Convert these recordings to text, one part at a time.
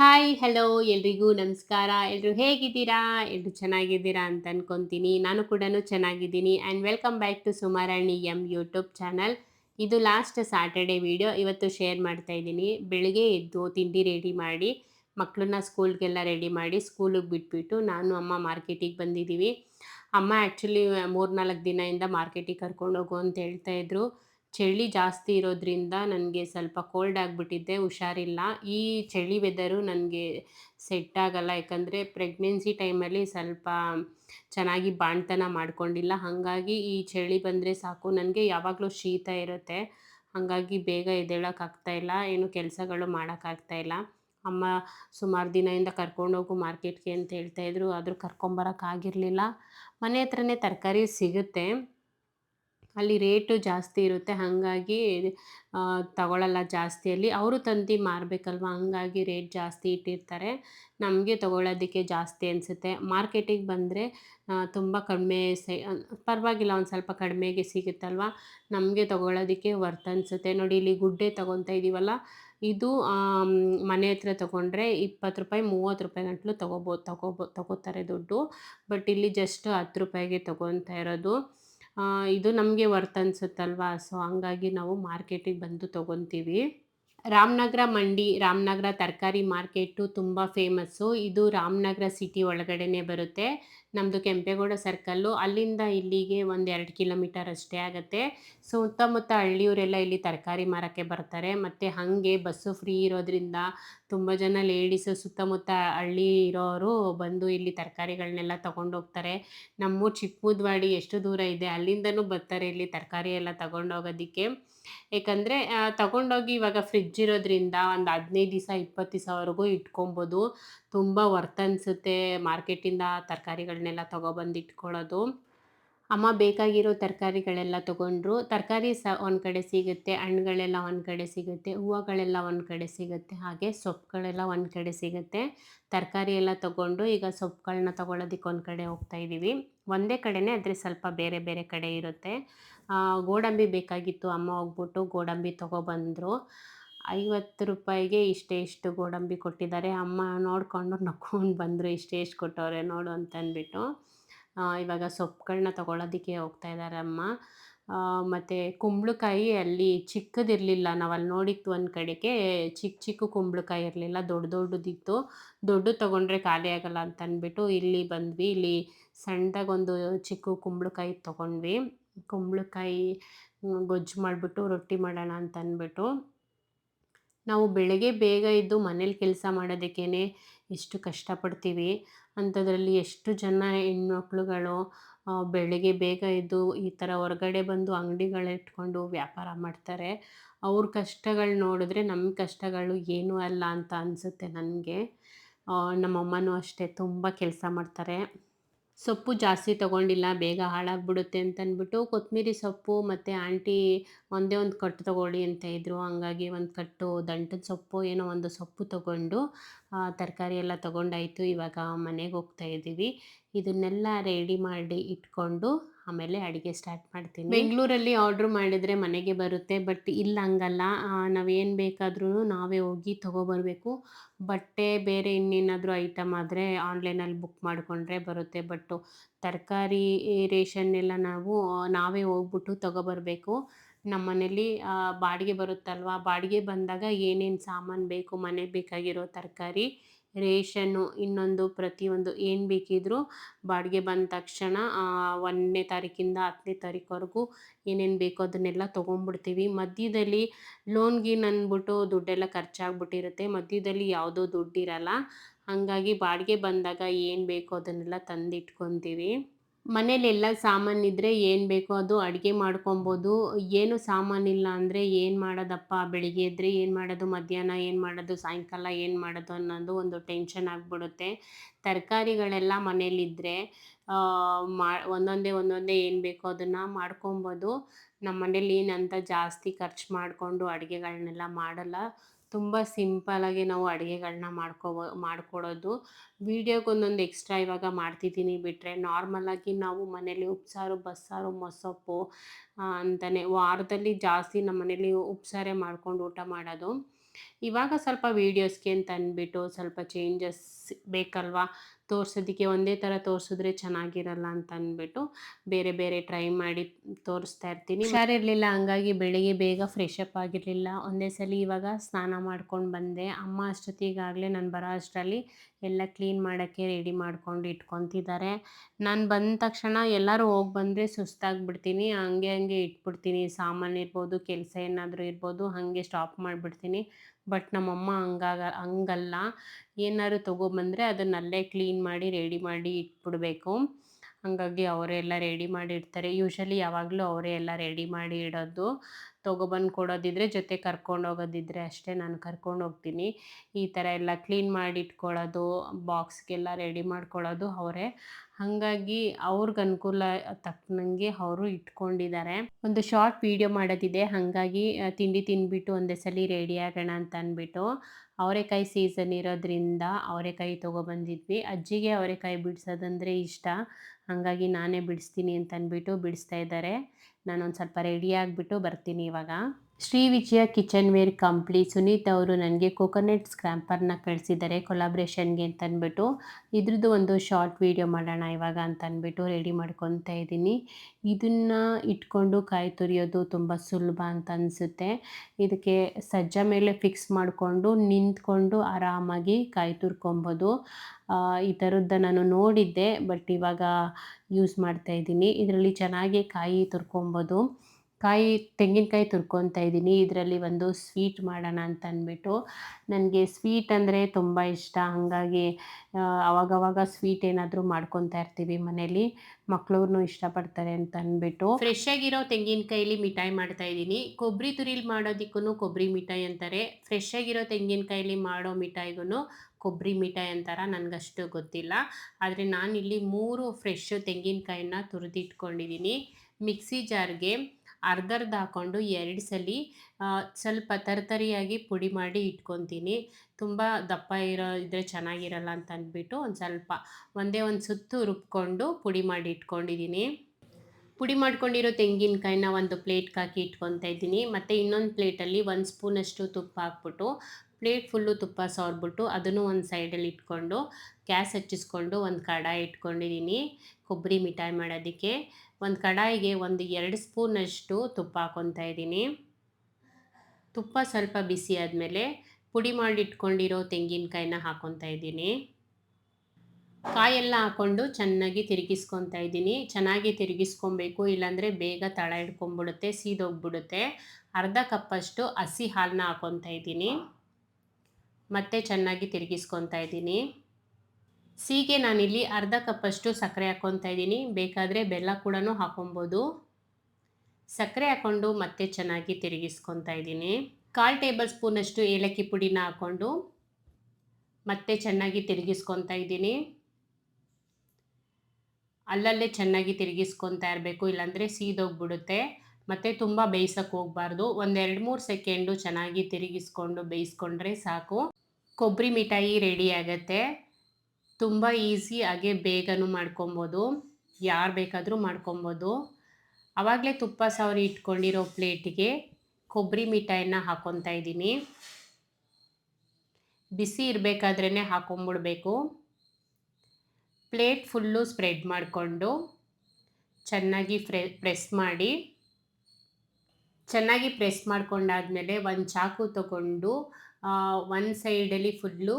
Hi hello ಎಲ್ರಿಗೂ ನಮಸ್ಕಾರ. ಎಲ್ಲರೂ ಹೇಗಿದ್ದೀರಾ? ಎಲ್ಲರೂ ಚೆನ್ನಾಗಿದ್ದೀರಾ ಅಂತ ಅನ್ಕೊತೀನಿ. ನಾನು ಕೂಡ ಚೆನ್ನಾಗಿದ್ದೀನಿ. And welcome back to Sumarani M YouTube channel ಇದು ಲಾಸ್ಟ್ ಸ್ಯಾಟರ್ಡೆ ವಿಡಿಯೋ ಇವತ್ತು ಶೇರ್ ಮಾಡ್ತಾ ಇದ್ದೀನಿ. ಬೆಳಿಗ್ಗೆ ಎದ್ದು ತಿಂಡಿ ರೆಡಿ ಮಾಡಿ ಮಕ್ಕಳನ್ನ ಸ್ಕೂಲ್ಗೆಲ್ಲ ರೆಡಿ ಮಾಡಿ ಸ್ಕೂಲಿಗೆ ಬಿಟ್ಬಿಟ್ಟು ನಾನು, ಅಮ್ಮ ಮಾರ್ಕೆಟಿಗೆ ಬಂದಿದ್ದೀವಿ. ಅಮ್ಮ ಆ್ಯಕ್ಚುಲಿ ಮೂರ್ನಾಲ್ಕು ದಿನದಿಂದ ಮಾರ್ಕೆಟಿಗೆ ಕರ್ಕೊಂಡು ಹೋಗು ಅಂತ ಹೇಳ್ತಾ ಇದ್ರು. ಚಳಿ ಜಾಸ್ತಿ ಇರೋದ್ರಿಂದ ನನಗೆ ಸ್ವಲ್ಪ ಕೋಲ್ಡ್ ಆಗಿಬಿಟ್ಟಿದ್ದೆ ಹುಷಾರಿಲ್ಲ. ಈ ಚಳಿ ವೆದರು ನನಗೆ ಸೆಟ್ ಆಗಲ್ಲ. ಯಾಕಂದರೆ ಪ್ರೆಗ್ನೆನ್ಸಿ ಟೈಮಲ್ಲಿ ಸ್ವಲ್ಪ ಚೆನ್ನಾಗಿ ಬಾಣ್ತನ ಮಾಡ್ಕೊಂಡಿಲ್ಲ. ಹಾಗಾಗಿ ಈ ಚಳಿ ಬಂದರೆ ಸಾಕು. ನನಗೆ ಯಾವಾಗಲೂ ಶೀತ ಇರುತ್ತೆ. ಹಾಗಾಗಿ ಬೇಗ ಎದ್ದೇಳೋಕ್ಕಾಗ್ತಾಯಿಲ್ಲ ಏನು ಕೆಲಸಗಳು ಮಾಡೋಕ್ಕಾಗ್ತಾಯಿಲ್ಲ ಅಮ್ಮ ಸುಮಾರು ದಿನದಿಂದ ಕರ್ಕೊಂಡೋಗು ಮಾರ್ಕೆಟ್ಗೆ ಅಂತ ಹೇಳ್ತಾಯಿದ್ರು ಆದರೂ ಕರ್ಕೊಂಬರೋಕ್ಕಾಗಿರಲಿಲ್ಲ ಮನೆ ಹತ್ರನೇ ತರಕಾರಿ ಸಿಗುತ್ತೆ. ಅಲ್ಲಿ ರೇಟು ಜಾಸ್ತಿ ಇರುತ್ತೆ. ಹಾಗಾಗಿ ತಗೊಳ್ಳಲ್ಲ ಜಾಸ್ತಿಯಲ್ಲಿ. ಅವರು ತಂದು ಮಾರಬೇಕಲ್ವ? ಹಾಗಾಗಿ ರೇಟ್ ಜಾಸ್ತಿ ಇಟ್ಟಿರ್ತಾರೆ. ನಮಗೆ ತೊಗೊಳ್ಳೋದಕ್ಕೆ ಜಾಸ್ತಿ ಅನಿಸುತ್ತೆ. ಮಾರ್ಕೆಟಿಗೆ ಬಂದರೆ ತುಂಬ ಕಡಿಮೆ ಸೆ ಪರವಾಗಿಲ್ಲ ಒಂದು ಸ್ವಲ್ಪ ಕಡಿಮೆಗೆ ಸಿಗುತ್ತಲ್ವ? ನಮಗೆ ತಗೊಳ್ಳೋದಕ್ಕೆ ವರ್ತ್ ಅನಿಸುತ್ತೆ. ನೋಡಿ, ಇಲ್ಲಿ ಗುಡ್ಡೆ ತೊಗೊತಾ ಇದ್ದೀವಲ್ಲ ಇದು ಮನೆ ಹತ್ರ ತೊಗೊಂಡ್ರೆ ಇಪ್ಪತ್ತು ರೂಪಾಯಿ, ಮೂವತ್ತು ರೂಪಾಯಿ ಗಂಟಲು ತೊಗೋಬೋದು ತೊಗೋಬೋ, ತೊಗೋತಾರೆ ದುಡ್ಡು. ಬಟ್ ಇಲ್ಲಿ ಜಸ್ಟ್ ಹತ್ತು ರೂಪಾಯಿಗೆ ತೊಗೊತಾ ಇರೋದು. ಇದು ನಮಗೆ ವರ್ತ್ ಅನ್ಸುತ್ತಲ್ವಾ? ಸೊ ಹಂಗಾಗಿ ನಾವು ಮಾರ್ಕೆಟಿಗೆ ಬಂದು ತೊಗೊತೀವಿ. ರಾಮನಗರ ಮಂಡಿ, ರಾಮನಗರ ತರಕಾರಿ ಮಾರ್ಕೆಟು ತುಂಬ ಫೇಮಸ್ಸು. ಇದು ರಾಮನಗರ ಸಿಟಿ ಒಳಗಡೆನೇ ಬರುತ್ತೆ. ನಮ್ಮದು ಕೆಂಪೇಗೌಡ ಸರ್ಕಲ್ಲು. ಅಲ್ಲಿಂದ ಇಲ್ಲಿಗೆ ಒಂದು ಎರಡು ಕಿಲೋಮೀಟರ್ ಅಷ್ಟೇ ಆಗುತ್ತೆ. ಸುತ್ತಮುತ್ತ ಹಳ್ಳಿಯವರೆಲ್ಲ ಇಲ್ಲಿ ತರಕಾರಿ ಮಾರೋಕ್ಕೆ ಬರ್ತಾರೆ. ಮತ್ತು ಹಾಗೆ ಬಸ್ಸು ಫ್ರೀ ಇರೋದ್ರಿಂದ ತುಂಬ ಜನ ಲೇಡೀಸು ಸುತ್ತಮುತ್ತ ಹಳ್ಳಿ ಇರೋರು ಬಂದು ಇಲ್ಲಿ ತರಕಾರಿಗಳನ್ನೆಲ್ಲ ತೊಗೊಂಡೋಗ್ತಾರೆ ನಮ್ಮೂರು ಚಿಕ್ಕಮುದ್ವಾಡಿ ಎಷ್ಟು ದೂರ ಇದೆ, ಅಲ್ಲಿಂದನೂ ಬರ್ತಾರೆ ಇಲ್ಲಿ ತರಕಾರಿ ಎಲ್ಲ ತಗೊಂಡೋಗೋದಕ್ಕೆ ಏಕೆಂದರೆ ತಗೊಂಡೋಗಿ ಇವಾಗ ಫ್ರಿಜ್ ಇರೋದ್ರಿಂದ ಒಂದು ಹದಿನೈದು ದಿವಸ, ಇಪ್ಪತ್ತು ದಿವಸವರೆಗೂ ಇಟ್ಕೊಬೋದು. ತುಂಬ ವರ್ತ್ ಅನಿಸುತ್ತೆ ಮಾರ್ಕೆಟಿಂದ ತರಕಾರಿಗಳನ್ನೆಲ್ಲ ತಗೊಬಂದು ಇಟ್ಕೊಳ್ಳೋದು ಅಮ್ಮ ಬೇಕಾಗಿರೋ ತರಕಾರಿಗಳೆಲ್ಲ ತೊಗೊಂಡ್ರು. ತರಕಾರಿ ಸಹ ಒಂದು ಕಡೆ ಸಿಗುತ್ತೆ, ಹಣ್ಣುಗಳೆಲ್ಲ ಒಂದು ಕಡೆ ಸಿಗುತ್ತೆ, ಹೂವುಗಳೆಲ್ಲ ಒಂದು ಕಡೆ ಸಿಗುತ್ತೆ, ಹಾಗೆ ಸೊಪ್ಪುಗಳೆಲ್ಲ ಒಂದು ಕಡೆ ಸಿಗುತ್ತೆ. ತರಕಾರಿ ಎಲ್ಲ ತೊಗೊಂಡು ಈಗ ಸೊಪ್ಪುಗಳನ್ನ ತೊಗೊಳೋದಕ್ಕೆ ಒಂದು ಕಡೆ ಹೋಗ್ತಾ ಇದ್ದೀವಿ ಒಂದೇ ಕಡೆನೇ ಆದರೆ ಸ್ವಲ್ಪ ಬೇರೆ ಬೇರೆ ಕಡೆ ಇರುತ್ತೆ. ಗೋಡಂಬಿ ಬೇಕಾಗಿತ್ತು, ಅಮ್ಮ ಹೋಗ್ಬಿಟ್ಟು ಗೋಡಂಬಿ ತೊಗೊಬಂದರು. ಐವತ್ತು ರೂಪಾಯಿಗೆ ಇಷ್ಟೇ ಇಷ್ಟು ಗೋಡಂಬಿ ಕೊಟ್ಟಿದ್ದಾರೆ. ಅಮ್ಮ ನೋಡಿಕೊಂಡು ನಕ್ಕೊಂಡು ಬಂದರು, ಇಷ್ಟೇ ಎಷ್ಟು ಕೊಟ್ಟವ್ರೆ ನೋಡು ಅಂತಂದ್ಬಿಟ್ಟು. ಇವಾಗ ಸೊಪ್ಪುಗಳನ್ನ ತೊಗೊಳೋದಕ್ಕೆ ಹೋಗ್ತಾ ಇದ್ದಾರೆ ಅಮ್ಮ ಮತ್ತು ಕುಂಬಳಕಾಯಿ ಅಲ್ಲಿ ಚಿಕ್ಕದಿರಲಿಲ್ಲ. ನಾವು ಅಲ್ಲಿ ನೋಡಿತ್ತು ಒಂದು ಕಡೆಗೆ ಚಿಕ್ಕ ಚಿಕ್ಕ ಕುಂಬಳಕಾಯಿ ಇರಲಿಲ್ಲ, ದೊಡ್ಡ ದೊಡ್ಡದಿತ್ತು. ದೊಡ್ಡದು ತೊಗೊಂಡ್ರೆ ಖಾಲಿ ಆಗೋಲ್ಲ ಅಂತ ಅಂದ್ಬಿಟ್ಟು ಇಲ್ಲಿ ಬಂದ್ವಿ. ಇಲ್ಲಿ ಸಣ್ಣದಾಗೊಂದು ಚಿಕ್ಕ ಕುಂಬಳಕಾಯಿ ತೊಗೊಂಡ್ವಿ. ಕುಂಬಳಕಾಯಿ ಗೊಜ್ಜು ಮಾಡಿಬಿಟ್ಟು ರೊಟ್ಟಿ ಮಾಡೋಣ ಅಂತ ಅಂದ್ಬಿಟ್ಟು ನಾವು ಬೆಳಗ್ಗೆ ಬೇಗ ಇದ್ದು ಮನೇಲಿ ಕೆಲಸ ಮಾಡೋದಕ್ಕೇ ಎಷ್ಟು ಕಷ್ಟಪಡ್ತೀವಿ. ಅಂಥದ್ರಲ್ಲಿ ಎಷ್ಟು ಜನ ಹೆಣ್ಮಕ್ಳುಗಳು ಬೆಳಗ್ಗೆ ಬೇಗ ಎದ್ದು ಈ ಥರ ಹೊರಗಡೆ ಬಂದು ಅಂಗಡಿಗಳಿಟ್ಕೊಂಡು ವ್ಯಾಪಾರ ಮಾಡ್ತಾರೆ. ಅವ್ರ ಕಷ್ಟಗಳು ನೋಡಿದ್ರೆ ನಮ್ಮ ಕಷ್ಟಗಳು ಏನೂ ಅಲ್ಲ ಅಂತ ಅನಿಸುತ್ತೆ ನನಗೆ. ನಮ್ಮಮ್ಮನೂ ಅಷ್ಟೇ ತುಂಬ ಕೆಲಸ ಮಾಡ್ತಾರೆ. ಸೊಪ್ಪು ಜಾಸ್ತಿ ತೊಗೊಂಡಿಲ್ಲ, ಬೇಗ ಹಾಳಾಗ್ಬಿಡುತ್ತೆ ಅಂತಂದ್ಬಿಟ್ಟು ಕೊತ್ತಂಬರಿ ಸೊಪ್ಪು ಮತ್ತು ಆಂಟಿ ಒಂದೇ ಒಂದು ಕಟ್ಟು ತೊಗೊಳ್ಳಿ ಅಂತ ಇದ್ದರು ಹಂಗಾಗಿ ಒಂದು ಕಟ್ಟು ದಂಟದ ಸೊಪ್ಪು, ಏನೋ ಒಂದು ಸೊಪ್ಪು ತೊಗೊಂಡು ತರಕಾರಿ ಎಲ್ಲ ತೊಗೊಂಡಾಯಿತು. ಇವಾಗ ಮನೆಗೆ ಹೋಗ್ತಾ ಇದ್ದೀವಿ. ಇದನ್ನೆಲ್ಲ ರೆಡಿ ಮಾಡಿ ಇಟ್ಕೊಂಡು ಆಮೇಲೆ ಅಡುಗೆ ಸ್ಟಾರ್ಟ್ ಮಾಡ್ತೀನಿ. ಬೆಂಗಳೂರಲ್ಲಿ ಆರ್ಡ್ರ್ ಮಾಡಿದರೆ ಮನೆಗೆ ಬರುತ್ತೆ, ಬಟ್ ಇಲ್ಲ ಹಂಗಲ್ಲ. ನಾವೇನು ಬೇಕಾದ್ರೂ ನಾವೇ ಹೋಗಿ ತೊಗೊಬರ್ಬೇಕು. ಬಟ್ಟೆ ಬೇರೆ ಇನ್ನೇನಾದರೂ ಐಟಮ್ ಆದರೆ ಆನ್ಲೈನಲ್ಲಿ ಬುಕ್ ಮಾಡಿಕೊಂಡ್ರೆ ಬರುತ್ತೆ. ಬಟ್ಟು ತರಕಾರಿ ರೇಷನ್ ಎಲ್ಲ ನಾವು ನಾವೇ ಹೋಗ್ಬಿಟ್ಟು ತೊಗೊಬರ್ಬೇಕು. ನಮ್ಮ ಮನೇಲಿ ಬಾಡಿಗೆ ಬರುತ್ತಲ್ವ? ಬಾಡಿಗೆ ಬಂದಾಗ ಏನೇನು ಸಾಮಾನು ಬೇಕು ಮನೆಗೆ ಬೇಕಾಗಿರೋ ತರಕಾರಿ, ರೇಷನ್ನು, ಇನ್ನೊಂದು ಪ್ರತಿಯೊಂದು ಏನು ಬೇಕಿದ್ದರೂ ಬಾಡಿಗೆ ಬಂದ ತಕ್ಷಣ ಒಂದನೇ ತಾರೀಕಿಂದ ಹತ್ತನೇ ತಾರೀಕುವರೆಗೂ ಏನೇನು ಬೇಕೋ ಅದನ್ನೆಲ್ಲ ತೊಗೊಂಡ್ಬಿಡ್ತೀವಿ. ಮಧ್ಯದಲ್ಲಿ ಲೋನ್ ಗೀನ್ ಅಂದ್ಬಿಟ್ಟು ದುಡ್ಡೆಲ್ಲ ಖರ್ಚಾಗ್ಬಿಟ್ಟಿರುತ್ತೆ. ಮಧ್ಯದಲ್ಲಿ ಯಾವುದೋ ದುಡ್ಡಿರಲ್ಲ. ಹಾಗಾಗಿ ಬಾಡಿಗೆ ಬಂದಾಗ ಏನು ಬೇಕೋ ಅದನ್ನೆಲ್ಲ ತಂದಿಟ್ಕೊತೀವಿ. ಮನೇಲಿ ಸಾಮಾನು ಸಾಮಾನಿದ್ರೆ ಏನು ಬೇಕೋ ಅದು ಅಡುಗೆ ಮಾಡ್ಕೊಬೋದು. ಏನು ಸಾಮಾನಿಲ್ಲ ಅಂದರೆ ಏನು ಮಾಡೋದಪ್ಪ? ಬೆಳಿಗ್ಗೆ ಎದ್ದರೆ ಏನು ಮಾಡೋದು? ಮಧ್ಯಾಹ್ನ ಏನು ಮಾಡೋದು? ಸಾಯಂಕಾಲ ಏನು ಮಾಡೋದು? ಅನ್ನೋದು ಒಂದು ಟೆನ್ಷನ್ ಆಗಿಬಿಡುತ್ತೆ. ತರಕಾರಿಗಳೆಲ್ಲ ಮನೇಲಿದ್ದರೆ ಮಾ, ಒಂದೊಂದೇ ಒಂದೊಂದೇ ಏನು ಬೇಕೋ ಅದನ್ನು ಮಾಡ್ಕೊಬೋದು. ನಮ್ಮ ಮನೇಲಿ ಏನಂತ ಜಾಸ್ತಿ ಖರ್ಚು ಮಾಡಿಕೊಂಡು ಅಡುಗೆಗಳನ್ನೆಲ್ಲ ಮಾಡಲ್ಲ. ತುಂಬ ಸಿಂಪಲಾಗಿ ನಾವು ಅಡುಗೆಗಳನ್ನ ಮಾಡ್ಕೊಬೋ, ಮಾಡಿಕೊಡೋದು. ವೀಡಿಯೋಗೆ ಒಂದೊಂದು ಎಕ್ಸ್ಟ್ರಾ ಇವಾಗ ಮಾಡ್ತಿದ್ದೀನಿ ಬಿಟ್ಟರೆ ನಾರ್ಮಲಾಗಿ ನಾವು ಮನೇಲಿ ಉಪ್ಸಾರು, ಬಸ್ಸಾರು, ಮೊಸಪ್ಪು ಅಂತಲೇ ವಾರದಲ್ಲಿ ಜಾಸ್ತಿ ನಮ್ಮ ಮನೇಲಿ ಉಪ್ಸಾರೇ ಮಾಡ್ಕೊಂಡು ಊಟ ಮಾಡೋದು. ಇವಾಗ ಸ್ವಲ್ಪ ವೀಡಿಯೋಸ್ಗೆ ಅಂತ ಅಂದ್ಬಿಟ್ಟು ಸ್ವಲ್ಪ ಚೇಂಜಸ್ ಬೇಕಲ್ವಾ? ತೋರಿಸೋದಕ್ಕೆ ಒಂದೇ ಥರ ತೋರಿಸಿದ್ರೆ ಚೆನ್ನಾಗಿರಲ್ಲ ಅಂತ ಅಂದ್ಬಿಟ್ಟು ಬೇರೆ ಬೇರೆ ಟ್ರೈ ಮಾಡಿ ತೋರಿಸ್ತಾ ಇರ್ತೀನಿ. ಹುಷಾರಿರಲಿಲ್ಲ, ಹಂಗಾಗಿ ಬೆಳಿಗ್ಗೆ ಬೇಗ ಫ್ರೆಶ್ ಅಪ್ ಆಗಿರಲಿಲ್ಲ. ಒಂದೇ ಸಲ ಇವಾಗ ಸ್ನಾನ ಮಾಡ್ಕೊಂಡು ಬಂದೆ. ಅಮ್ಮ ಅಷ್ಟೊತ್ತಿಗಾಗಲೇ ನಾನು ಬರೋ ಅಷ್ಟರಲ್ಲಿ ಎಲ್ಲ ಕ್ಲೀನ್ ಮಾಡೋಕ್ಕೆ ರೆಡಿ ಮಾಡ್ಕೊಂಡು ಇಟ್ಕೊತಿದ್ದಾರೆ. ನಾನು ಬಂದ ತಕ್ಷಣ ಎಲ್ಲರೂ ಹೋಗಿ ಬಂದರೆ ಸುಸ್ತಾಗ್ಬಿಡ್ತೀನಿ. ಹಂಗೆ ಹಂಗೆ ಇಟ್ಬಿಡ್ತೀನಿ. ಸಾಮಾನು ಇರ್ಬೋದು, ಕೆಲಸ ಏನಾದರೂ ಇರ್ಬೋದು, ಹಾಗೆ ಸ್ಟಾಪ್ ಮಾಡಿಬಿಡ್ತೀನಿ. ಬಟ್ ನಮ್ಮಮ್ಮ ಹಂಗಾಗ ಹಂಗಲ್ಲ. ಏನಾದ್ರು ತೊಗೊಬಂದರೆ ಅದನ್ನು ಅಲ್ಲೇ ಕ್ಲೀನ್ ಮಾಡಿ ರೆಡಿ ಮಾಡಿ ಇಟ್ಬಿಡಬೇಕು. ಹಾಗಾಗಿ ಅವರೇ ಎಲ್ಲ ರೆಡಿ ಮಾಡಿ ಇಡ್ತಾರೆ ಯೂಶ್ವಲಿ ಯಾವಾಗಲೂ ಅವರೇ ಎಲ್ಲ ರೆಡಿ ಮಾಡಿ ಇಡೋದು, ತೊಗೊಬಂದು ಕೊಡೋದಿದ್ರೆ ಜೊತೆ ಕರ್ಕೊಂಡು ಹೋಗೋದಿದ್ರೆ ಅಷ್ಟೇ ನಾನು ಕರ್ಕೊಂಡು ಹೋಗ್ತೀನಿ. ಈ ಥರ ಎಲ್ಲ ಕ್ಲೀನ್ ಮಾಡಿ ಇಟ್ಕೊಳ್ಳೋದು ಬಾಕ್ಸ್ಗೆಲ್ಲ ರೆಡಿ ಮಾಡ್ಕೊಳ್ಳೋದು ಅವರೇ. ಹಾಗಾಗಿ ಅವ್ರಿಗೆ ಅನುಕೂಲ ತಕ್ಕನಂಗೆ ಅವರು ಇಟ್ಕೊಂಡಿದ್ದಾರೆ. ಒಂದು ಶಾರ್ಟ್ ವಿಡಿಯೋ ಮಾಡೋದಿದೆ. ಹಾಗಾಗಿ ತಿಂಡಿ ತಿನ್ಬಿಟ್ಟು ಒಂದೇ ಸಲ ರೆಡಿ ಆಗೋಣ ಅಂತ ಅಂದ್ಬಿಟ್ಟು ಅವರೆಕಾಯಿ ಸೀಸನ್ ಇರೋದ್ರಿಂದ ಅವರೆಕಾಯಿ ತೊಗೊಬಂದಿದ್ವಿ. ಅಜ್ಜಿಗೆ ಅವರೆಕಾಯಿ ಬಿಡಿಸೋದಂದರೆ ಇಷ್ಟ. ಹಾಗಾಗಿ ನಾನೇ ಬಿಡಿಸ್ತೀನಿ ಅಂತ ಅಂದ್ಬಿಟ್ಟು ಬಿಡಿಸ್ತಾ ಇದ್ದಾರೆ. ನಾನೊಂದು ಸ್ವಲ್ಪ ರೆಡಿ ಆಗಿಬಿಟ್ಟು ಬರ್ತೀನಿ ಇವಾಗ. ಶ್ರೀ ವಿಜಯ ಕಿಚನ್ ವೇರ್ ಕಂಪ್ಲಿ ಸುನೀತ್ ಅವರು ನನಗೆ ಕೋಕೋನಟ್ ಸ್ಕ್ರ್ಯಾಂಪರ್ನ ಕಳಿಸಿದ್ದಾರೆ ಕೊಲಾಬ್ರೇಷನ್ಗೆ ಅಂತ ಅಂದ್ಬಿಟ್ಟು ಇದ್ರದ್ದು ಒಂದು ಶಾರ್ಟ್ ವಿಡಿಯೋ ಮಾಡೋಣ ಇವಾಗ ಅಂತ ರೆಡಿ ಮಾಡ್ಕೊತಾ ಇದ್ದೀನಿ. ಇದನ್ನು ಇಟ್ಕೊಂಡು ಕಾಯಿ ತುರಿಯೋದು ತುಂಬ ಸುಲಭ ಅಂತ ಅನಿಸುತ್ತೆ. ಇದಕ್ಕೆ ಸಜ್ಜ ಮೇಲೆ ಫಿಕ್ಸ್ ಮಾಡಿಕೊಂಡು ನಿಂತ್ಕೊಂಡು ಆರಾಮಾಗಿ ಕಾಯಿ ತುರ್ಕೊಬೋದು. ಈ ಥರದ್ದು ನಾನು ನೋಡಿದ್ದೆ, ಬಟ್ ಇವಾಗ ಯೂಸ್ ಮಾಡ್ತಾ ಇದ್ದೀನಿ. ಇದರಲ್ಲಿ ಚೆನ್ನಾಗಿ ಕಾಯಿ ತುರ್ಕೊಬೋದು. ಕಾಯಿ, ತೆಂಗಿನಕಾಯಿ ತುರ್ಕೊತಾ ಇದ್ದೀನಿ. ಇದರಲ್ಲಿ ಒಂದು ಸ್ವೀಟ್ ಮಾಡೋಣ ಅಂತ ಅಂದ್ಬಿಟ್ಟು. ನನಗೆ ಸ್ವೀಟ್ ಅಂದರೆ ತುಂಬ ಇಷ್ಟ. ಹಾಗಾಗಿ ಆವಾಗವಾಗ ಸ್ವೀಟ್ ಏನಾದರೂ ಮಾಡ್ಕೊತಾ ಇರ್ತೀವಿ ಮನೇಲಿ. ಮಕ್ಳು ಇಷ್ಟಪಡ್ತಾರೆ ಅಂತ ಅಂದ್ಬಿಟ್ಟು. ಫ್ರೆಶ್ ಆಗಿರೋ ತೆಂಗಿನಕಾಯಿಲಿ ಮಿಠಾಯಿ ಮಾಡ್ತಾ ಇದ್ದೀನಿ. ಕೊಬ್ಬರಿ ತುರಿಲಿ ಮಾಡೋದಕ್ಕೂ ಕೊಬ್ಬರಿ ಮಿಠಾಯಿ ಅಂತಾರೆ. ಫ್ರೆಶ್ ಆಗಿರೋ ತೆಂಗಿನಕಾಯಿಲಿ ಮಾಡೋ ಮಿಠಾಯಿಗೂ ಕೊಬ್ಬರಿ ಮಿಠಾಯಿ ಅಂತಾರ. ನನಗಷ್ಟು ಗೊತ್ತಿಲ್ಲ. ಆದರೆ ನಾನಿಲ್ಲಿ ಮೂರು ಫ್ರೆಶ್ ತೆಂಗಿನಕಾಯಿನ ತುರಿದಿಟ್ಕೊಂಡಿದ್ದೀನಿ. ಮಿಕ್ಸಿ ಜಾರ್ಗೆ ಅರ್ಧರ್ಧ ಹಾಕ್ಕೊಂಡು ಎರಡು ಸಲ ಸ್ವಲ್ಪ ತರ್ತರಿಯಾಗಿ ಪುಡಿ ಮಾಡಿ ಇಟ್ಕೊತೀನಿ. ತುಂಬ ದಪ್ಪ ಇರೋ, ಇದ್ರೆ ಚೆನ್ನಾಗಿರಲ್ಲ ಅಂತ ಅಂದ್ಬಿಟ್ಟು ಒಂದು ಸ್ವಲ್ಪ, ಒಂದೇ ಒಂದು ಸುತ್ತು ರುಬ್ಕೊಂಡು ಪುಡಿ ಮಾಡಿ ಇಟ್ಕೊಂಡಿದ್ದೀನಿ ಪುಡಿ ಮಾಡ್ಕೊಂಡಿರೋ ತೆಂಗಿನಕಾಯಿನ ಒಂದು ಪ್ಲೇಟ್ಗೆ ಹಾಕಿ ಇಟ್ಕೊತಾ ಇದ್ದೀನಿ. ಮತ್ತು ಇನ್ನೊಂದು ಪ್ಲೇಟಲ್ಲಿ ಒಂದು ಸ್ಪೂನಷ್ಟು ತುಪ್ಪ ಹಾಕ್ಬಿಟ್ಟು, ಪ್ಲೇಟ್ ಫುಲ್ಲು ತುಪ್ಪ ಸವರ್ಬಿಟ್ಟು ಅದನ್ನು ಒಂದು ಸೈಡಲ್ಲಿ ಇಟ್ಕೊಂಡು, ಗ್ಯಾಸ್ ಹಚ್ಚಿಸ್ಕೊಂಡು ಒಂದು ಕಡಾಯಿ ಇಟ್ಕೊಂಡಿದ್ದೀನಿ ಕೊಬ್ಬರಿ ಮಿಠಾಯಿ ಮಾಡೋದಕ್ಕೆ. ಒಂದು ಕಡಾಯಿಗೆ ಒಂದು ಎರಡು ಸ್ಪೂನಷ್ಟು ತುಪ್ಪ ಹಾಕೊತಾ ಇದ್ದೀನಿ. ತುಪ್ಪ ಸ್ವಲ್ಪ ಬಿಸಿ ಆದಮೇಲೆ ಪುಡಿ ಮಾಡಿಟ್ಕೊಂಡಿರೋ ತೆಂಗಿನಕಾಯಿನ ಹಾಕ್ಕೊತಾ ಇದ್ದೀನಿ. ಕಾಯೆಲ್ಲ ಹಾಕ್ಕೊಂಡು ಚೆನ್ನಾಗಿ ತಿರುಗಿಸ್ಕೊತಾ ಇದ್ದೀನಿ. ಚೆನ್ನಾಗಿ ತಿರುಗಿಸ್ಕೊಬೇಕು, ಇಲ್ಲಾಂದರೆ ಬೇಗ ತಳ ಹಿಡ್ಕೊಂಬಿಡುತ್ತೆ, ಸೀದೋಗ್ಬಿಡುತ್ತೆ. ಅರ್ಧ ಕಪ್ಪಷ್ಟು ಹಸಿ ಹಾಲನ್ನ ಹಾಕ್ಕೊತಾ ಇದ್ದೀನಿ. ಮತ್ತೆ ಚೆನ್ನಾಗಿ ತಿರುಗಿಸ್ಕೊತಾ ಇದ್ದೀನಿ. ಸಿಗೆ ನಾನಿಲ್ಲಿ ಅರ್ಧ ಕಪ್ಪಷ್ಟು ಸಕ್ಕರೆ ಹಾಕ್ಕೊತಾ ಇದ್ದೀನಿ. ಬೇಕಾದರೆ ಬೆಲ್ಲ ಕೂಡ ಹಾಕೊಬೋದು ಸಕ್ಕರೆ ಹಾಕ್ಕೊಂಡು ಮತ್ತೆ ಚೆನ್ನಾಗಿ ತಿರುಗಿಸ್ಕೊತಾ ಇದ್ದೀನಿ. ಕಾಲು ಟೇಬಲ್ ಸ್ಪೂನಷ್ಟು ಏಲಕ್ಕಿ ಪುಡಿನ ಹಾಕ್ಕೊಂಡು ಮತ್ತೆ ಚೆನ್ನಾಗಿ ತಿರುಗಿಸ್ಕೊತಾ ಇದ್ದೀನಿ. ಅಲ್ಲಲ್ಲೇ ಚೆನ್ನಾಗಿ ತಿರುಗಿಸ್ಕೊತಾ ಇರಬೇಕು, ಇಲ್ಲಾಂದರೆ ಸೀದೋಗ್ಬಿಡುತ್ತೆ. ಮತ್ತು ತುಂಬ ಬೇಯಿಸೋಕ್ಕೆ ಹೋಗ್ಬಾರ್ದು. ಒಂದೆರಡು ಮೂರು ಸೆಕೆಂಡು ಚೆನ್ನಾಗಿ ತಿರುಗಿಸ್ಕೊಂಡು ಬೇಯಿಸ್ಕೊಂಡ್ರೆ ಸಾಕು. ಕೊಬ್ಬರಿ ಮಿಠಾಯಿ ರೆಡಿ ಆಗುತ್ತೆ. ತುಂಬ ಈಸಿ ಹಾಗೆ ಬೇಗನೂ ಮಾಡ್ಕೊಬೋದು, ಯಾರು ಬೇಕಾದರೂ ಮಾಡ್ಕೊಬೋದು. ಆವಾಗಲೇ ತುಪ್ಪ, ಸವರಿ ಇಟ್ಕೊಂಡಿರೋ ಪ್ಲೇಟಿಗೆ ಕೊಬ್ಬರಿ ಮಿಠಾಯಿನ ಹಾಕೊತಾ ಇದ್ದೀನಿ. ಬಿಸಿ ಇರಬೇಕಾದ್ರೇ ಹಾಕೊಂಬಿಡ್ಬೇಕು. ಪ್ಲೇಟ್ ಫುಲ್ಲು ಸ್ಪ್ರೆಡ್ ಮಾಡಿಕೊಂಡು ಚೆನ್ನಾಗಿ ಫ್ರೆ, ಪ್ರೆಸ್ ಮಾಡಿ. ಚೆನ್ನಾಗಿ ಪ್ರೆಸ್ ಮಾಡ್ಕೊಂಡಾದ್ಮೇಲೆ ಒಂದು ಚಾಕು ತಗೊಂಡು ಒಂದು ಸೈಡಲ್ಲಿ ಫುಲ್ಲು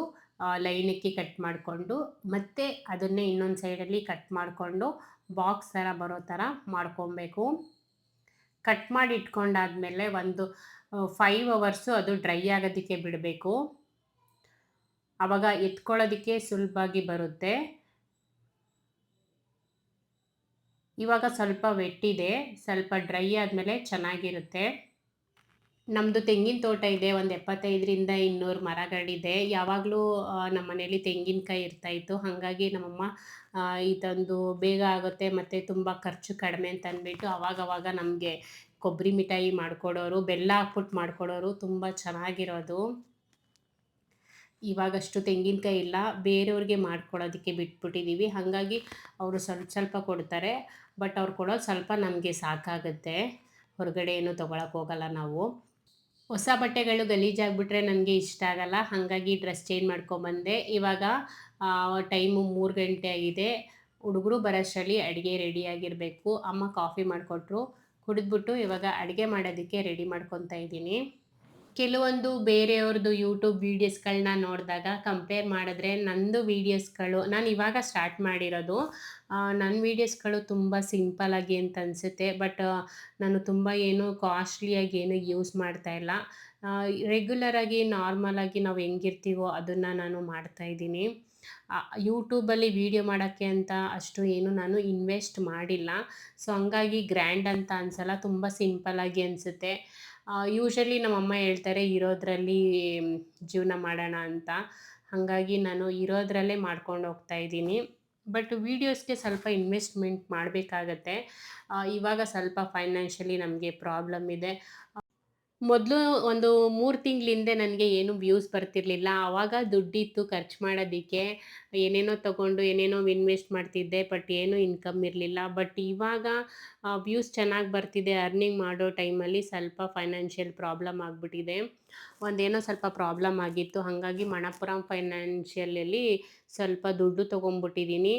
ಲೈನಕ್ಕೆ ಕಟ್ ಮಾಡಿಕೊಂಡು, ಮತ್ತೆ ಅದನ್ನೇ ಇನ್ನೊಂದು ಸೈಡಲ್ಲಿ ಕಟ್ ಮಾಡಿಕೊಂಡು ಬಾಕ್ಸ್ ಥರ ಬರೋ ಥರ ಮಾಡ್ಕೊಬೇಕು. ಕಟ್ ಮಾಡಿ ಇಟ್ಕೊಂಡಾದ್ಮೇಲೆ ಒಂದು ಫೈವ್ ಅವರ್ಸು ಅದು ಡ್ರೈ ಆಗೋದಕ್ಕೆ ಬಿಡಬೇಕು. ಆವಾಗ ಎತ್ಕೊಳ್ಳೋದಕ್ಕೆ ಸುಲಭವಾಗಿ ಬರುತ್ತೆ. ಇವಾಗ ಸ್ವಲ್ಪ ವೆಟ್ಟಿದೆ ಸ್ವಲ್ಪ ಡ್ರೈ ಆದಮೇಲೆ ಚೆನ್ನಾಗಿರುತ್ತೆ. ನಮ್ಮದು ತೆಂಗಿನ ತೋಟ ಇದೆ, ಒಂದು ಎಪ್ಪತ್ತೈದರಿಂದ ಇನ್ನೂರು ಮರಗಳಿದೆ. ಯಾವಾಗಲೂ ನಮ್ಮ ಮನೇಲಿ ತೆಂಗಿನಕಾಯಿ ಇರ್ತಾಯಿತ್ತು ಹಾಗಾಗಿ ನಮ್ಮಮ್ಮ ಇದೊಂದು ಬೇಗ ಆಗುತ್ತೆ ಮತ್ತು ತುಂಬ ಖರ್ಚು ಕಡಿಮೆ ಅಂತ ಅಂದ್ಬಿಟ್ಟು ಅವಾಗವಾಗ ನಮಗೆ ಕೊಬ್ಬರಿ ಮಿಠಾಯಿ ಮಾಡಿಕೊಡೋರು, ಬೆಲ್ಲ ಹಾಕ್ಬಿಟ್ಟು ಮಾಡಿಕೊಡೋರು ತುಂಬ ಚೆನ್ನಾಗಿರೋದು. ಇವಾಗಷ್ಟು ತೆಂಗಿನಕಾಯಿ ಇಲ್ಲ, ಬೇರೆಯವ್ರಿಗೆ ಮಾಡ್ಕೊಳ್ಳೋದಕ್ಕೆ ಬಿಟ್ಬಿಟ್ಟಿದ್ದೀವಿ ಹಾಗಾಗಿ ಅವರು ಸ್ವಲ್ಪ ಸ್ವಲ್ಪ ಕೊಡ್ತಾರೆ, ಬಟ್ ಅವ್ರು ಕೊಡೋದು ಸ್ವಲ್ಪ ನಮಗೆ ಸಾಕಾಗುತ್ತೆ. ಹೊರಗಡೆ ಏನು ತೊಗೊಳಕ್ಕೆ ಹೋಗಲ್ಲ ನಾವು. ಹೊಸ ಬಟ್ಟೆಗಳು ಗಲೀಜಾಗ್ಬಿಟ್ರೆ ನನಗೆ ಇಷ್ಟ ಆಗಲ್ಲ. ಹಾಗಾಗಿ ಡ್ರೆಸ್ ಚೇಂಜ್ ಮಾಡ್ಕೊಂಬಂದೆ. ಇವಾಗ ಟೈಮು ಮೂರು ಗಂಟೆ ಆಗಿದೆ. ಹುಡುಗರು ಬರೋಷ್ಟರಲ್ಲಿ ಅಡುಗೆ ರೆಡಿಯಾಗಿರಬೇಕು ಅಮ್ಮ ಕಾಫಿ ಮಾಡಿಕೊಟ್ರು. ಕುಡಿದ್ಬಿಟ್ಟು ಇವಾಗ ಅಡುಗೆ ಮಾಡೋದಕ್ಕೆ ರೆಡಿ ಮಾಡ್ಕೊತಾ ಇದ್ದೀನಿ. ಕೆಲವೊಂದು ಬೇರೆಯವ್ರದ್ದು ಯೂಟ್ಯೂಬ್ ವೀಡಿಯೋಸ್ಗಳನ್ನ ನೋಡಿದಾಗ ಕಂಪೇರ್ ಮಾಡಿದ್ರೆ ನಂದು ವೀಡಿಯೋಸ್ಗಳು ನಾನು ಇವಾಗ ಸ್ಟಾರ್ಟ್ ಮಾಡಿರೋದು ನನ್ನ ವೀಡಿಯೋಸ್ಗಳು ತುಂಬ ಸಿಂಪಲ್ಲಾಗಿ ಅಂತ ಅನಿಸುತ್ತೆ ಬಟ್ ನಾನು ತುಂಬ ಏನು ಕಾಸ್ಟ್ಲಿಯಾಗಿ ಏನು ಯೂಸ್ ಮಾಡ್ತಾ ಇಲ್ಲ. ರೆಗ್ಯುಲರಾಗಿ ನಾರ್ಮಲಾಗಿ ನಾವು ಹೆಂಗಿರ್ತೀವೋ ಅದನ್ನು ನಾನು ಮಾಡ್ತಾ ಇದ್ದೀನಿ. ಯೂಟ್ಯೂಬಲ್ಲಿ ವೀಡಿಯೋ ಮಾಡೋಕ್ಕೆ ಅಂತ ಅಷ್ಟು ಏನು ನಾನು ಇನ್ವೆಸ್ಟ್ ಮಾಡಿಲ್ಲ. ಸೊ ಹಂಗಾಗಿ ಗ್ರ್ಯಾಂಡ್ ಅಂತ ಅನಿಸಲ್ಲ, ತುಂಬ ಸಿಂಪಲ್ಲಾಗಿ ಅನಿಸುತ್ತೆ. ಯೂಶಲಿ ನಮ್ಮಮ್ಮ ಹೇಳ್ತಾರೆ, ಇರೋದ್ರಲ್ಲಿ ಜೀವನ ಮಾಡೋಣ ಅಂತ. ಹಾಗಾಗಿ ನಾನು ಇರೋದ್ರಲ್ಲೇ ಮಾಡ್ಕೊಂಡು ಹೋಗ್ತಾ ಇದ್ದೀನಿ. ಬಟ್ ವೀಡಿಯೋಸ್ಗೆ ಸ್ವಲ್ಪ ಇನ್ವೆಸ್ಟ್ಮೆಂಟ್ ಮಾಡಬೇಕಾಗತ್ತೆ. ಇವಾಗ ಸ್ವಲ್ಪ ಫೈನಾನ್ಷಿಯಲಿ ನಮಗೆ ಪ್ರಾಬ್ಲಮ್ ಇದೆ. ಮೊದಲು ಒಂದು ಮೂರು ತಿಂಗಳ ನನಗೆ ಏನು ವ್ಯೂಸ್ ಬರ್ತಿರ್ಲಿಲ್ಲ. ಆವಾಗ ದುಡ್ಡಿತ್ತು ಖರ್ಚು ಮಾಡೋದಕ್ಕೆ. ಏನೇನೋ ತಗೊಂಡು ಏನೇನೋ ಇನ್ವೆಸ್ಟ್ ಮಾಡ್ತಿದ್ದೆ ಬಟ್ ಏನೂ ಇನ್ಕಮ್ ಇರಲಿಲ್ಲ. ಬಟ್ ಇವಾಗ ವ್ಯೂಸ್ ಚೆನ್ನಾಗಿ ಬರ್ತಿದೆ. ಅರ್ನಿಂಗ್ ಮಾಡೋ ಟೈಮಲ್ಲಿ ಸ್ವಲ್ಪ ಫೈನಾನ್ಷಿಯಲ್ ಪ್ರಾಬ್ಲಮ್ ಆಗಿಬಿಟ್ಟಿದೆ. ಒಂದೇನೋ ಸ್ವಲ್ಪ ಪ್ರಾಬ್ಲಮ್ ಆಗಿತ್ತು. ಹಾಗಾಗಿ ಮಣಪುರಂ ಫೈನಾನ್ಷಿಯಲಲ್ಲಿ ಸ್ವಲ್ಪ ದುಡ್ಡು ತೊಗೊಂಬಿಟ್ಟಿದ್ದೀನಿ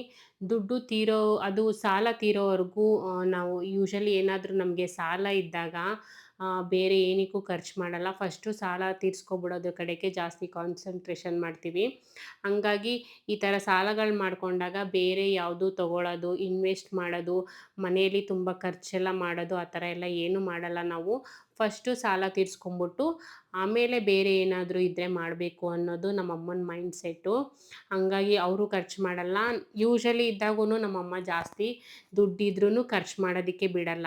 ದುಡ್ಡು ತೀರೋ, ಅದು ಸಾಲ ತೀರೋವರೆಗೂ ನಾವು ಯೂಶಲಿ ಏನಾದರೂ ನಮಗೆ ಸಾಲ ಇದ್ದಾಗ ಬೇರೆ ಏನಕ್ಕೂ ಖರ್ಚು ಮಾಡಲ್ಲ. ಫಸ್ಟು ಸಾಲ ತೀರಿಸ್ಕೊಬಿಡೋದ್ರ ಕಡೆಗೆ ಜಾಸ್ತಿ ಕಾನ್ಸಂಟ್ರೇಷನ್ ಮಾಡ್ತೀವಿ. ಹಂಗಾಗಿ ಈ ಥರ ಸಾಲಗಳು ಮಾಡಿಕೊಂಡಾಗ ಬೇರೆ ಯಾವುದು ತಗೊಳ್ಳೋದು ಇನ್ವೆಸ್ಟ್ ಮಾಡೋದು, ಮನೆಯಲ್ಲಿ ತುಂಬ ಖರ್ಚೆಲ್ಲ ಮಾಡೋದು, ಆ ಥರ ಎಲ್ಲ ಏನು ಮಾಡಲ್ಲ ನಾವು. ಫಸ್ಟು ಸಾಲ ತೀರಿಸ್ಕೊಂಬಿಟ್ಟು ಆಮೇಲೆ ಬೇರೆ ಏನಾದರೂ ಇದ್ದರೆ ಮಾಡಬೇಕು ಅನ್ನೋದು ನಮ್ಮ ಅಮ್ಮನ ಮೈಂಡ್ ಸೆಟ್ಟು ಹಂಗಾಗಿ ಅವರು ಖರ್ಚು ಮಾಡಲ್ಲ. ಯೂಶಲಿ ಇದ್ದಾಗೂ ನಮ್ಮಮ್ಮ ಜಾಸ್ತಿ ದುಡ್ಡಿದ್ರೂ ಖರ್ಚು ಮಾಡೋದಕ್ಕೆ ಬಿಡಲ್ಲ.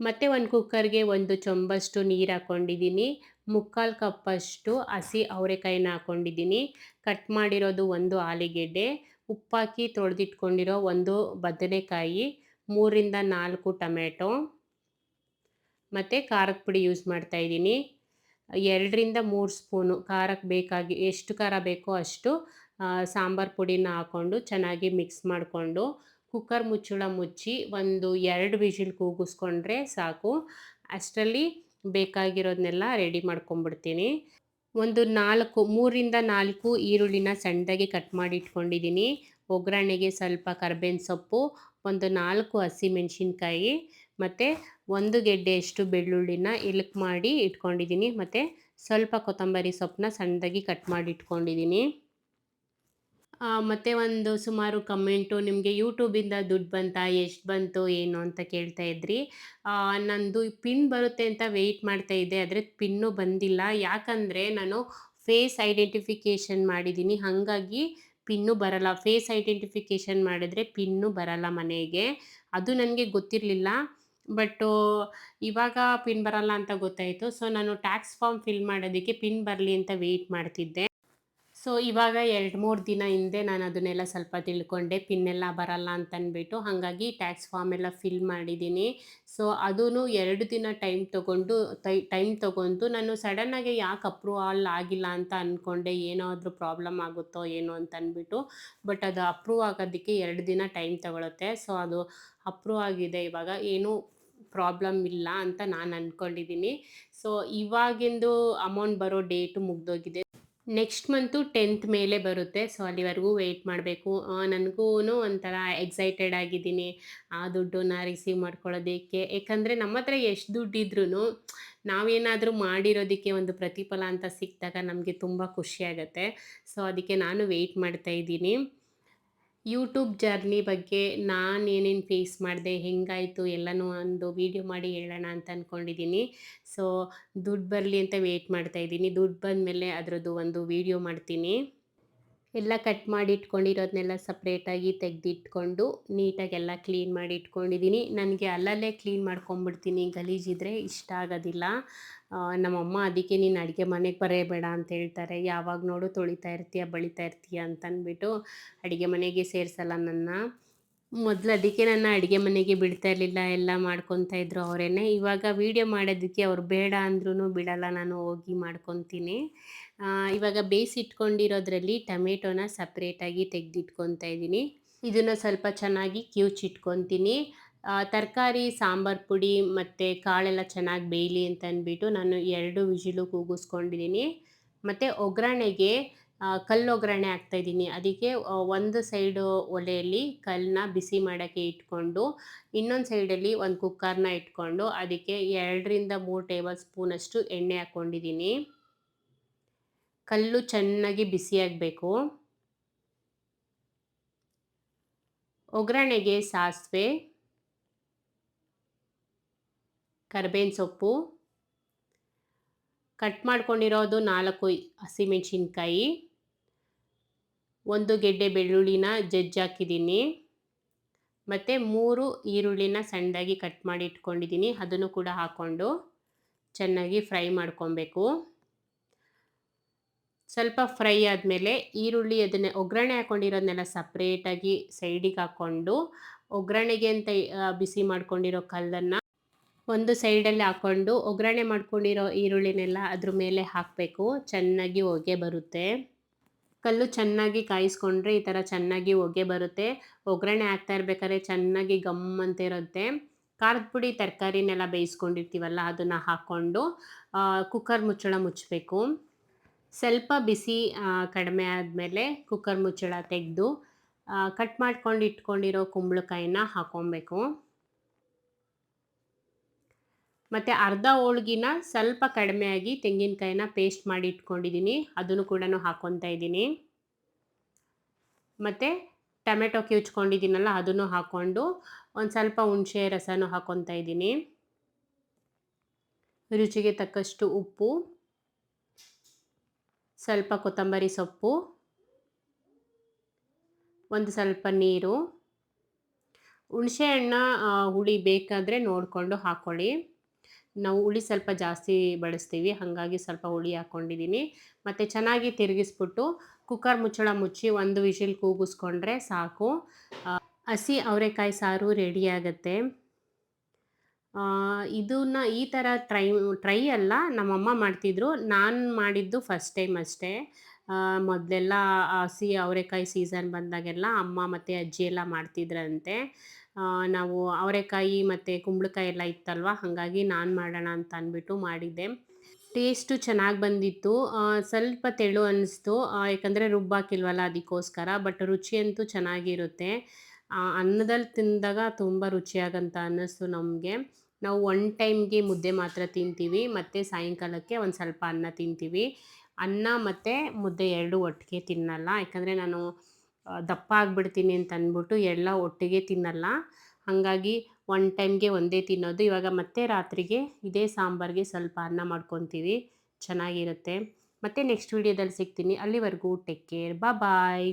ಮತ್ತು ಒಂದು ಕುಕ್ಕರ್ಗೆ ಒಂದು ಚೊಂಬಷ್ಟು ನೀರು ಹಾಕ್ಕೊಂಡಿದ್ದೀನಿ ಮುಕ್ಕಾಲು ಕಪ್ಪಷ್ಟು ಹಸಿ ಅವರೆಕಾಯಿನ ಹಾಕ್ಕೊಂಡಿದ್ದೀನಿ ಕಟ್ ಮಾಡಿರೋದು ಒಂದು ಆಲಿಗೆಡ್ಡೆ, ಉಪ್ಪಾಕಿ ತೊಳೆದಿಟ್ಕೊಂಡಿರೋ ಒಂದು ಬದನೆಕಾಯಿ, ಮೂರಿಂದ ನಾಲ್ಕು ಟೊಮೆಟೊ ಮತ್ತು ಖಾರದ ಪುಡಿ ಯೂಸ್ ಮಾಡ್ತಾ ಇದ್ದೀನಿ. ಎರಡರಿಂದ ಮೂರು ಸ್ಪೂನು ಖಾರಕ್ಕೆ ಬೇಕಾಗಿ, ಎಷ್ಟು ಖಾರ ಬೇಕೋ ಅಷ್ಟು ಸಾಂಬಾರು ಪುಡಿನ ಹಾಕ್ಕೊಂಡು ಚೆನ್ನಾಗಿ ಮಿಕ್ಸ್ ಮಾಡಿಕೊಂಡು ಕುಕ್ಕರ್ ಮುಚ್ಚಳ ಮುಚ್ಚಿ ಒಂದು ಎರಡು ವಿಷಿಲ್ ಕೂಗಿಸ್ಕೊಂಡ್ರೆ ಸಾಕು. ಅಷ್ಟರಲ್ಲಿ ಬೇಕಾಗಿರೋದನ್ನೆಲ್ಲ ರೆಡಿ ಮಾಡ್ಕೊಂಬಿಡ್ತೀನಿ. ಒಂದು ನಾಲ್ಕು, ಮೂರಿಂದ ನಾಲ್ಕು ಈರುಳ್ಳಿನ ಸಣ್ಣದಾಗಿ ಕಟ್ ಮಾಡಿ ಇಟ್ಕೊಂಡಿದ್ದೀನಿ. ಒಗ್ಗರಣೆಗೆ ಸ್ವಲ್ಪ ಕರ್ಬೇವಿನ ಸೊಪ್ಪು, ಒಂದು ನಾಲ್ಕು ಹಸಿಮೆಣಸಿನ್ಕಾಯಿ ಮತ್ತು ಒಂದು ಗೆಡ್ಡೆಯಷ್ಟು ಬೆಳ್ಳುಳ್ಳಿನ ಇಲಕ್ ಮಾಡಿ ಇಟ್ಕೊಂಡಿದ್ದೀನಿ. ಮತ್ತು ಸ್ವಲ್ಪ ಕೊತ್ತಂಬರಿ ಸೊಪ್ಪನ್ನ ಸಣ್ಣದಾಗಿ ಕಟ್ ಮಾಡಿ ಇಟ್ಕೊಂಡಿದ್ದೀನಿ. ಮತ್ತು ಒಂದು ಸುಮಾರು ಕಮೆಂಟು, ನಿಮಗೆ ಯೂಟ್ಯೂಬಿಂದ ದುಡ್ಡು ಬಂತಾ? ಎಷ್ಟು ಬಂತು? ಏನು? ಅಂತ ಕೇಳ್ತಾ ಇದ್ರಿ. ನಂದು ಪಿನ್ ಬರುತ್ತೆ ಅಂತ ವೆಯ್ಟ್ ಮಾಡ್ತಾ ಇದ್ದೆ, ಆದರೆ ಪಿನ್ನು ಬಂದಿಲ್ಲ. ಯಾಕಂದರೆ ನಾನು ಫೇಸ್ ಐಡೆಂಟಿಫಿಕೇಷನ್ ಮಾಡಿದ್ದೀನಿ. ಹಾಗಾಗಿ ಪಿನ್ನು ಬರಲ್ಲ. ಫೇಸ್ ಐಡೆಂಟಿಫಿಕೇಷನ್ ಮಾಡಿದ್ರೆ ಪಿನ್ನು ಬರಲ್ಲ ಮನೆಗೆ. ಅದು ನನಗೆ ಗೊತ್ತಿರಲಿಲ್ಲ. ಬಟ್ಟು ಇವಾಗ ಪಿನ್ ಬರಲ್ಲ ಅಂತ ಗೊತ್ತಾಯಿತು. ಸೊ ನಾನು ಟ್ಯಾಕ್ಸ್ ಫಾರ್ಮ್ ಫಿಲ್ ಮಾಡೋದಕ್ಕೆ ಪಿನ್ ಬರಲಿ ಅಂತ ವೆಯ್ಟ್ ಮಾಡ್ತಿದ್ದೆ. ಸೊ ಇವಾಗ ಎರಡು ಮೂರು ದಿನ ಹಿಂದೆ ನಾನು ಅದನ್ನೆಲ್ಲ ಸ್ವಲ್ಪ ತಿಳ್ಕೊಂಡೆ, ಪಿನ್ನೆಲ್ಲ ಬರಲ್ಲ ಅಂತ ಅಂದ್ಬಿಟ್ಟು ಹಾಗಾಗಿ ಟ್ಯಾಕ್ಸ್ ಫಾರ್ಮ್ ಎಲ್ಲ ಫಿಲ್ ಮಾಡಿದ್ದೀನಿ. ಸೊ ಅದೂ ಎರಡು ದಿನ ಟೈಮ್ ತೊಗೊಂಡು ಟೈಮ್ ತೊಗೊಂಡು ನಾನು ಸಡನ್ನಾಗಿ ಯಾಕೆ ಅಪ್ರೂವಲ್ ಆಗಿಲ್ಲ ಅಂತ ಅಂದ್ಕೊಂಡೆ ಏನಾದರೂ ಪ್ರಾಬ್ಲಮ್ ಆಗುತ್ತೋ ಏನೋ ಅಂತ ಅಂದ್ಬಿಟ್ಟು ಬಟ್ ಅದು ಅಪ್ರೂವ್ ಆಗೋದಕ್ಕೆ ಎರಡು ದಿನ ಟೈಮ್ ತಗೊಳುತ್ತೆ. ಸೊ ಅದು ಅಪ್ರೂವ್ ಆಗಿದೆ ಇವಾಗ, ಏನೂ ಪ್ರಾಬ್ಲಮ್ ಇಲ್ಲ ಅಂತ ನಾನು ಅಂದ್ಕೊಂಡಿದ್ದೀನಿ ಸೊ ಇವಾಗಿಂದು ಅಮೌಂಟ್ ಬರೋ ಡೇಟು ಮುಗ್ದೋಗಿದೆ. ನೆಕ್ಸ್ಟ್ ಮಂತು ಟೆಂತ್ ಮೇಲೆ ಬರುತ್ತೆ. ಸೊ, ಅಲ್ಲಿವರೆಗೂ ವೆಯ್ಟ್ ಮಾಡಬೇಕು. ನನಗೂ ಒಂಥರ ಎಕ್ಸೈಟೆಡ್ ಆಗಿದ್ದೀನಿ. ಆ ದುಡ್ಡನ್ನ ರಿಸೀವ್ ಮಾಡ್ಕೊಳ್ಳೋದಕ್ಕೆ. ಯಾಕಂದರೆ ನಮ್ಮ ಹತ್ರ ಎಷ್ಟು ದುಡ್ಡಿದ್ರೂ ನಾವೇನಾದರೂ ಮಾಡಿರೋದಕ್ಕೆ ಒಂದು ಪ್ರತಿಫಲ ಅಂತ ಸಿಕ್ಕಿದಾಗ ನಮಗೆ ತುಂಬ ಖುಷಿಯಾಗತ್ತೆ ಸೊ, ಅದಕ್ಕೆ ನಾನು ವೆಯ್ಟ್ ಮಾಡ್ತಾ ಇದ್ದೀನಿ. ಯೂಟ್ಯೂಬ್ ಜರ್ನಿ ಬಗ್ಗೆ ನಾನು ಏನೇನು ಫೇಸ್ ಮಾಡಿದೆ, ಹೆಂಗಾಯಿತು ಎಲ್ಲನೂ ಒಂದು ವೀಡಿಯೋ ಮಾಡಿ ಹೇಳೋಣ ಅಂತ ಅಂದ್ಕೊಂಡಿದ್ದೀನಿ ಸೊ ದುಡ್ಡು ಬರಲಿ ಅಂತ ವೆಯ್ಟ್ ಮಾಡ್ತಾ ಇದ್ದೀನಿ. ದುಡ್ಡು ಬಂದಮೇಲೆ ಅದರದ್ದು ಒಂದು ವೀಡಿಯೋ ಮಾಡ್ತೀನಿ. ಎಲ್ಲ ಕಟ್ ಮಾಡಿ ಇಟ್ಕೊಂಡಿರೋದನ್ನೆಲ್ಲ ಸಪ್ರೇಟಾಗಿ ತೆಗೆದಿಟ್ಕೊಂಡು ನೀಟಾಗಿ ಎಲ್ಲ ಕ್ಲೀನ್ ಮಾಡಿ ಇಟ್ಕೊಂಡಿದ್ದೀನಿ ನನಗೆ ಅಲ್ಲಲ್ಲೇ ಕ್ಲೀನ್ ಮಾಡ್ಕೊಂಬಿಡ್ತೀನಿ. ಗಲೀಜಿದ್ರೆ ಇಷ್ಟ ಆಗೋದಿಲ್ಲ. ನಮ್ಮಮ್ಮ ಅದಕ್ಕೆ ನೀನು ಅಡುಗೆ ಮನೆಗೆ ಬರೇಬೇಡ ಅಂತ ಹೇಳ್ತಾರೆ. ಯಾವಾಗ ನೋಡು ತೊಳಿತಾ ಇರ್ತೀಯ, ಬಳಿತಾ ಇರ್ತೀಯ ಅಂತ ಅಂದ್ಬಿಟ್ಟು ಅಡುಗೆ ಮನೆಗೆ ಸೇರಿಸಲ್ಲ ನನ್ನ. ಮೊದಲು ಅದಕ್ಕೆ ನನ್ನ ಅಡುಗೆ ಮನೆಗೆ ಬಿಡ್ತಾ ಇರಲಿಲ್ಲ, ಎಲ್ಲ ಮಾಡ್ಕೊತಾ ಇದ್ರು ಅವರೇನೆ. ಇವಾಗ ವೀಡಿಯೋ ಮಾಡೋದಕ್ಕೆ ಅವ್ರು ಬೇಡ ಅಂದ್ರೂ ಬಿಡಲ್ಲ, ನಾನು ಹೋಗಿ ಮಾಡ್ಕೊತೀನಿ. ಇವಾಗ ಬೇಯಿಸಿಟ್ಕೊಂಡಿರೋದ್ರಲ್ಲಿ ಟೊಮೆಟೊನ ಸಪ್ರೇಟಾಗಿ ತೆಗೆದಿಟ್ಕೊತಾ ಇದ್ದೀನಿ ಇದನ್ನು ಸ್ವಲ್ಪ ಚೆನ್ನಾಗಿ ಕಿವುಚಿಟ್ಕೊತೀನಿ ತರಕಾರಿ, ಸಾಂಬಾರು ಪುಡಿ ಮತ್ತು ಕಾಳೆಲ್ಲ ಚೆನ್ನಾಗಿ ಬೇಯಲಿ ಅಂತ ಅಂದ್ಬಿಟ್ಟು ನಾನು ಎರಡು ವಿಜಿಲು ಕೂಗಿಸ್ಕೊಂಡಿದ್ದೀನಿ. ಮತ್ತು ಒಗ್ಗರಣೆಗೆ ಕಲ್ಲು ಒಗ್ಗರಣೆ ಹಾಕ್ತಾಯಿದ್ದೀನಿ ಅದಕ್ಕೆ ಒಂದು ಸೈಡು ಒಲೆಯಲ್ಲಿ ಕಲ್ಲನ್ನ ಬಿಸಿ ಮಾಡೋಕ್ಕೆ ಇಟ್ಕೊಂಡು, ಇನ್ನೊಂದು ಸೈಡಲ್ಲಿ ಒಂದು ಕುಕ್ಕರ್ನ ಇಟ್ಕೊಂಡು, ಅದಕ್ಕೆ ಎರಡರಿಂದ ಮೂರು ಟೇಬಲ್ ಸ್ಪೂನಷ್ಟು ಎಣ್ಣೆ ಹಾಕ್ಕೊಂಡಿದ್ದೀನಿ. ಕಲ್ಲು ಚೆನ್ನಾಗಿ ಬಿಸಿಯಾಗಬೇಕು ಒಗ್ಗರಣೆಗೆ ಸಾಸಿವೆ ಕರ್ಬೇವಿನ ಸೊಪ್ಪು. ಕಟ್ ಮಾಡ್ಕೊಂಡಿರೋದು ನಾಲ್ಕು ಹಸಿಮೆಣ್ಸಿನ್ಕಾಯಿ. ಒಂದು ಗೆಡ್ಡೆ ಬೆಳ್ಳುಳ್ಳಿನ ಜಜ್ಜಾಕಿದ್ದೀನಿ ಮತ್ತು ಮೂರು ಈರುಳ್ಳಿನ ಸಣ್ಣದಾಗಿ ಕಟ್ ಮಾಡಿ ಇಟ್ಕೊಂಡಿದ್ದೀನಿ. ಅದನ್ನು ಕೂಡ ಹಾಕ್ಕೊಂಡು ಚೆನ್ನಾಗಿ ಫ್ರೈ ಮಾಡ್ಕೊಬೇಕು. ಸ್ವಲ್ಪ ಫ್ರೈ ಆದಮೇಲೆ ಈರುಳ್ಳಿ ಅದನ್ನೇ ಒಗ್ಗರಣೆ ಹಾಕ್ಕೊಂಡಿರೋದನ್ನೆಲ್ಲ ಸಪ್ರೇಟಾಗಿ ಸೈಡಿಗೆ ಹಾಕ್ಕೊಂಡು, ಒಗ್ಗರಣೆಗೆ ಅಂತ ಬಿಸಿ ಮಾಡ್ಕೊಂಡಿರೋ ಕಲ್ಲನ್ನು ಒಂದು ಸೈಡಲ್ಲಿ ಹಾಕ್ಕೊಂಡು ಒಗ್ಗರಣೆ ಮಾಡ್ಕೊಂಡಿರೋ ಈರುಳ್ಳಿನೆಲ್ಲ ಅದ್ರ ಮೇಲೆ ಹಾಕಬೇಕು. ಚೆನ್ನಾಗಿ ಹೊಗೆ ಬರುತ್ತೆ. ಕಲ್ಲು ಚೆನ್ನಾಗಿ ಕಾಯಿಸ್ಕೊಂಡ್ರೆ ಈ ಥರ ಚೆನ್ನಾಗಿ ಹೊಗೆ ಬರುತ್ತೆ. ಒಗ್ಗರಣೆ ಹಾಕ್ತಾ ಇರ್ಬೇಕಾದ್ರೆ ಚೆನ್ನಾಗಿ ಗಮ್ ಅಂತ ಇರುತ್ತೆ. ಖಾರದ ಪುಡಿ, ತರಕಾರಿನೆಲ್ಲ ಬೇಯಿಸ್ಕೊಂಡಿರ್ತೀವಲ್ಲ, ಅದನ್ನು ಹಾಕ್ಕೊಂಡು ಕುಕ್ಕರ್ ಮುಚ್ಚಳ ಮುಚ್ಚಬೇಕು. ಸ್ವಲ್ಪ ಬಿಸಿ ಕಡಿಮೆ ಆದಮೇಲೆ ಕುಕ್ಕರ್ ಮುಚ್ಚಳ ತೆಗೆದು ಕಟ್ ಮಾಡ್ಕೊಂಡು ಇಟ್ಕೊಂಡಿರೋ ಕುಂಬಳಕಾಯಿನ ಹಾಕ್ಕೊಬೇಕು. ಮತ್ತು ಅರ್ಧ ಹೋಳ್ಗಿನ ಸ್ವಲ್ಪ ಕಡಿಮೆಯಾಗಿ ತೆಂಗಿನಕಾಯಿನ ಪೇಸ್ಟ್ ಮಾಡಿ ಇಟ್ಕೊಂಡಿದ್ದೀನಿ. ಅದನ್ನು ಕೂಡ ಹಾಕ್ಕೊತಾ ಇದ್ದೀನಿ. ಮತ್ತು ಟೊಮೆಟೊ ಕಿವುಚ್ಕೊಂಡಿದ್ದೀನಲ್ಲ, ಅದನ್ನು ಹಾಕ್ಕೊಂಡು ಒಂದು ಸ್ವಲ್ಪ ಹುಣಸೆ ರಸನೂ ಹಾಕ್ಕೊತಾ ಇದ್ದೀನಿ. ರುಚಿಗೆ ತಕ್ಕಷ್ಟು ಉಪ್ಪು, ಸ್ವಲ್ಪ ಕೊತ್ತಂಬರಿ ಸೊಪ್ಪು, ಒಂದು ಸ್ವಲ್ಪ ನೀರು. ಹುಣಸೆ ಹಣ್ಣ ಹುಳಿ ಬೇಕಾದರೆ ನೋಡಿಕೊಂಡು ಹಾಕ್ಕೊಳ್ಳಿ ನಾವು ಹುಳಿ ಸ್ವಲ್ಪ ಜಾಸ್ತಿ ಬಳಸ್ತೀವಿ, ಹಾಗಾಗಿ ಸ್ವಲ್ಪ ಹುಳಿ ಹಾಕ್ಕೊಂಡಿದ್ದೀನಿ ಮತ್ತು ಚೆನ್ನಾಗಿ ತಿರುಗಿಸ್ಬಿಟ್ಟು ಕುಕ್ಕರ್ ಮುಚ್ಚಳ ಮುಚ್ಚಿ ಒಂದು ವಿಷಿಲ್ ಕೂಗಿಸ್ಕೊಂಡ್ರೆ ಸಾಕು. ಹಸಿ ಅವರೆಕಾಯಿ ಸಾರು ರೆಡಿ ಆಗುತ್ತೆ. ಇದನ್ನ ಈ ಥರ ಟ್ರೈ ಟ್ರೈ ಅಲ್ಲ, ನಮ್ಮಮ್ಮ ಮಾಡ್ತಿದ್ರು. ನಾನು ಮಾಡಿದ್ದು ಫಸ್ಟ್ ಟೈಮ್ ಅಷ್ಟೇ. ಮೊದಲೆಲ್ಲ ಹಸಿ ಅವರೆಕಾಯಿ ಸೀಸನ್ ಬಂದಾಗೆಲ್ಲ ಅಮ್ಮ ಮತ್ತು ಅಜ್ಜಿ ಎಲ್ಲ ಮಾಡ್ತಿದ್ರಂತೆ. ನಾವು ಅವರೆಕಾಯಿ ಮತ್ತು ಕುಂಬಳಕಾಯಿ ಎಲ್ಲ ಇತ್ತಲ್ವ? ಹಾಗಾಗಿ ನಾನು ಮಾಡೋಣ ಅಂತ ಅಂದ್ಬಿಟ್ಟು ಮಾಡಿದ್ದೆ. ಟೇಸ್ಟು ಚೆನ್ನಾಗಿ ಬಂದಿತ್ತು. ಸ್ವಲ್ಪ ತೆಳು ಅನ್ನಿಸ್ತು ಯಾಕಂದರೆ ರುಬ್ಬಾಕಿಲ್ವಲ್ಲ ಅದಕ್ಕೋಸ್ಕರ ಬಟ್ ರುಚಿ ಅಂತೂ ಚೆನ್ನಾಗಿರುತ್ತೆ. ಅನ್ನದಲ್ಲಿ ತಿಂದಾಗ ತುಂಬ ರುಚಿಯಾಗಂತ ಅನ್ನಿಸ್ತು ನಮಗೆ. ನಾವು ಒನ್ ಟೈಮ್ಗೆ ಮುದ್ದೆ ಮಾತ್ರ ತಿಂತೀವಿ, ಮತ್ತು ಸಾಯಂಕಾಲಕ್ಕೆ ಒಂದು ಸ್ವಲ್ಪ ಅನ್ನ ತಿಂತೀವಿ. ಅನ್ನ ಮತ್ತು ಮುದ್ದೆ ಎರಡು ಒಟ್ಟಿಗೆ ತಿನ್ನಲ್ಲ. ಯಾಕಂದರೆ ನಾನು ದಪ್ಪ ಆಗಿಬಿಡ್ತೀನಿ ಅಂತ ಅಂದ್ಬಿಟ್ಟು ಎಲ್ಲ ಒಟ್ಟಿಗೆ ತಿನ್ನಲ್ಲ. ಹಾಗಾಗಿ ಒನ್ ಟೈಮ್ಗೆ ಒಂದೇ ತಿನ್ನೋದು. ಇವಾಗ ಮತ್ತೆ ರಾತ್ರಿಗೆ ಇದೇ ಸಾಂಬಾರಿಗೆ ಸ್ವಲ್ಪ ಅನ್ನ ಮಾಡ್ಕೊತೀವಿ. ಚೆನ್ನಾಗಿರುತ್ತೆ. ಮತ್ತೆ ನೆಕ್ಸ್ಟ್ ವೀಡಿಯೋದಲ್ಲಿ ಸಿಗ್ತೀನಿ. ಅಲ್ಲಿವರೆಗೂ ಟೇಕ್ ಕೇರ್ ಬಾಯ್